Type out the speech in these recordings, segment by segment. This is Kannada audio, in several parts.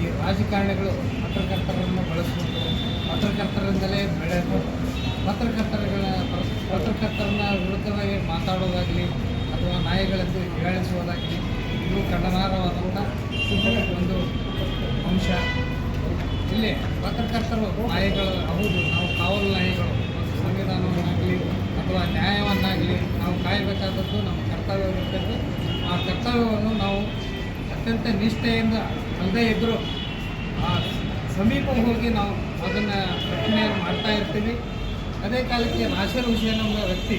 ಈ ರಾಜಕಾರಣಿಗಳು ಪತ್ರಕರ್ತರನ್ನು ಬಳಸಿಕೊಂಡು ಪತ್ರಕರ್ತರಿಂದಲೇ ಬೆಳೆದು ಪತ್ರಕರ್ತರಗಳ ಪತ್ರಕರ್ತರನ್ನ ವಿರುದ್ಧವಾಗಿ ಮಾತಾಡೋದಾಗಲಿ ಅಥವಾ ನಾಯಿಗಳೆಂದು ಹೇಳಿಸುವುದಾಗಲಿ ಇದು ಖಂಡನಾರ್ಹವಾದಂಥ ಒಂದು ಅಂಶ. ಇಲ್ಲಿ ಪತ್ರಕರ್ತರು ನಾಯಿಗಳು, ಹೌದು, ನಾವು ಕಾವಲು ನಾಯಿಗಳು, ಸಂವಿಧಾನವನ್ನಾಗಲಿ ಅಥವಾ ನ್ಯಾಯವನ್ನಾಗಲಿ ನಾವು ಕಾಯಬೇಕಾದದ್ದು ನಮ್ಮ ಕರ್ತವ್ಯವಿರುತ್ತದೆ. ಆ ಕರ್ತವ್ಯವನ್ನು ಅತ್ಯಂತ ನಿಷ್ಠೆಯಿಂದ ಅಲ್ಲದೇ ಇದ್ದರೂ ಆ ಸಮೀಪ ಹೋಗಿ ನಾವು ಅದನ್ನು ರಕ್ಷಣೆಯನ್ನು ಮಾಡ್ತಾ ಇರ್ತೀವಿ. ಅದೇ ಕಾಲಕ್ಕೆ ನಾಸೀರ್ ಹುಸೇನ್ ಎಂಬ ವ್ಯಕ್ತಿ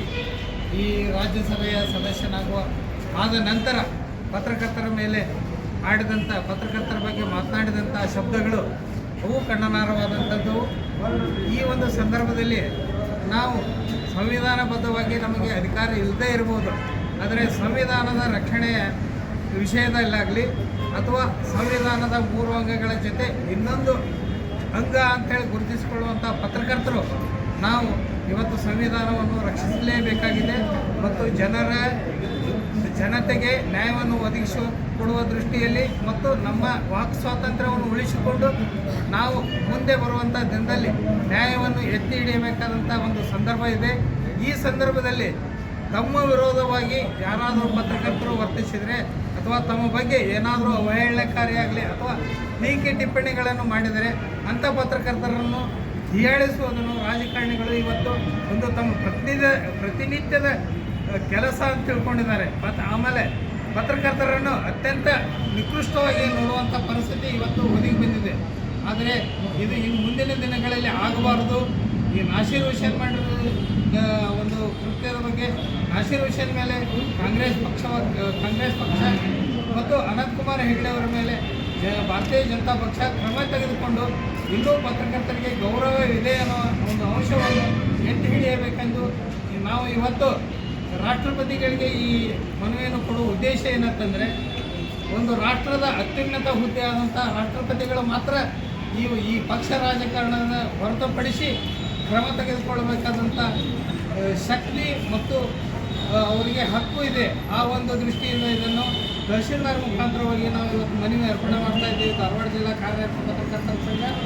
ಈ ರಾಜ್ಯಸಭೆಯ ಸದಸ್ಯನಾಗುವ ಆದ ನಂತರ ಪತ್ರಕರ್ತರ ಮೇಲೆ ಆಡಿದಂಥ ಪತ್ರಕರ್ತರ ಬಗ್ಗೆ ಮಾತನಾಡಿದಂಥ ಶಬ್ದಗಳು ಅವು ಖಂಡನಾರ್ಹವಾದಂಥದ್ದು ಈ ಒಂದು ಸಂದರ್ಭದಲ್ಲಿ ನಾವು ಸಂವಿಧಾನಬದ್ಧವಾಗಿ ನಮಗೆ ಅಧಿಕಾರ ಇಲ್ಲದೇ ಇರ್ಬೋದು. ಆದರೆ ಸಂವಿಧಾನದ ರಕ್ಷಣೆಯ ವಿಷಯದಲ್ಲಾಗಲಿ ಅಥವಾ ಸಂವಿಧಾನದ ಮೂರು ಅಂಗಗಳ ಜೊತೆ ಇನ್ನೊಂದು ಅಂಗ ಅಂತೇಳಿ ಗುರುತಿಸಿಕೊಳ್ಳುವಂಥ ಪತ್ರಕರ್ತರು ನಾವು ಇವತ್ತು ಸಂವಿಧಾನವನ್ನು ರಕ್ಷಿಸಲೇಬೇಕಾಗಿದೆ ಮತ್ತು ಜನರ ಜನತೆಗೆ ನ್ಯಾಯವನ್ನು ಒದಗಿಸಿ ಕೊಡುವ ದೃಷ್ಟಿಯಲ್ಲಿ ಮತ್ತು ನಮ್ಮ ವಾಕ್ ಸ್ವಾತಂತ್ರ್ಯವನ್ನು ಉಳಿಸಿಕೊಂಡು ನಾವು ಮುಂದೆ ಬರುವಂಥ ದಿನದಲ್ಲಿ ನ್ಯಾಯವನ್ನು ಎತ್ತಿ ಹಿಡಿಯಬೇಕಾದಂಥ ಒಂದು ಸಂದರ್ಭ ಇದೆ. ಈ ಸಂದರ್ಭದಲ್ಲಿ ತಮ್ಮ ವಿರೋಧವಾಗಿ ಯಾರಾದರೂ ಪತ್ರಕರ್ತರು ವರ್ತಿಸಿದರೆ ಅಥವಾ ತಮ್ಮ ಬಗ್ಗೆ ಏನಾದರೂ ಅವಹೇಳನಕಾರಿಯಾಗಲಿ ಅಥವಾ ಟೀಕೆ ಟಿಪ್ಪಣಿಗಳನ್ನು ಮಾಡಿದರೆ ಅಂಥ ಪತ್ರಕರ್ತರನ್ನು ಹೀಯಾಳಿಸುವುದನ್ನು ರಾಜಕಾರಣಿಗಳು ಇವತ್ತು ಒಂದು ತಮ್ಮ ಪ್ರತಿನಿಧ ಪ್ರತಿನಿತ್ಯದ ಕೆಲಸ ಅಂತ ತಿಳ್ಕೊಂಡಿದ್ದಾರೆ. ಮತ್ತು ಆಮೇಲೆ ಪತ್ರಕರ್ತರನ್ನು ಅತ್ಯಂತ ನಿಕೃಷ್ಟವಾಗಿ ನೋಡುವಂಥ ಪರಿಸ್ಥಿತಿ ಇವತ್ತು ಒದಗಿ ಬಂದಿದೆ. ಆದರೆ ಇದು ಇನ್ನು ಮುಂದಿನ ದಿನಗಳಲ್ಲಿ ಆಗಬಾರದು. ಈ ಹುಸೇನ್ ಮಾಡಿರೋ ಒಂದು ಕೃತ್ಯದ ಬಗ್ಗೆ ಹುಸೇನ್ ಮೇಲೆ ಕಾಂಗ್ರೆಸ್ ಪಕ್ಷ ಕಾಂಗ್ರೆಸ್ ಪಕ್ಷ ಕುಮಾರ್ ಹೆಗಡೆ ಅವರ ಮೇಲೆ ಭಾರತೀಯ ಜನತಾ ಪಕ್ಷ ಕ್ರಮ ತೆಗೆದುಕೊಂಡು ಇನ್ನೂ ಪತ್ರಕರ್ತರಿಗೆ ಗೌರವ ಇದೆ ಅನ್ನೋ ಒಂದು ಅಂಶವನ್ನು ಎತ್ತಿ ಹಿಡಿಯಬೇಕೆಂದು ನಾವು ಇವತ್ತು ರಾಷ್ಟ್ರಪತಿಗಳಿಗೆ ಈ ಮನವಿಯನ್ನು ಕೊಡುವ ಉದ್ದೇಶ ಏನಂತಂದರೆ, ಒಂದು ರಾಷ್ಟ್ರದ ಅತ್ಯುನ್ನತ ಹುದ್ದೆ ಆದಂಥ ರಾಷ್ಟ್ರಪತಿಗಳು ಮಾತ್ರ ಈ ಈ ಪಕ್ಷ ರಾಜಕಾರಣದ ಹೊರತುಪಡಿಸಿ ಕ್ರಮ ತೆಗೆದುಕೊಳ್ಳಬೇಕಾದಂಥ ಶಕ್ತಿ ಮತ್ತು ಅವರಿಗೆ ಹಕ್ಕು ಇದೆ ಆ ಒಂದು ದೃಷ್ಟಿಯಿಂದ ಇದನ್ನು ತಹಶೀಲ್ದಾರ್ ಮುಖಾಂತರವಾಗಿ ನಾವು ಇವತ್ತು ಮನವಿ ಅರ್ಪಣೆ ಮಾಡ್ತಾ ಇದ್ದೀವಿ. ಧಾರವಾಡ ಜಿಲ್ಲಾ ಕಾರ್ಯ ಪತ್ರಕರ್ತರ ಸಂಘ.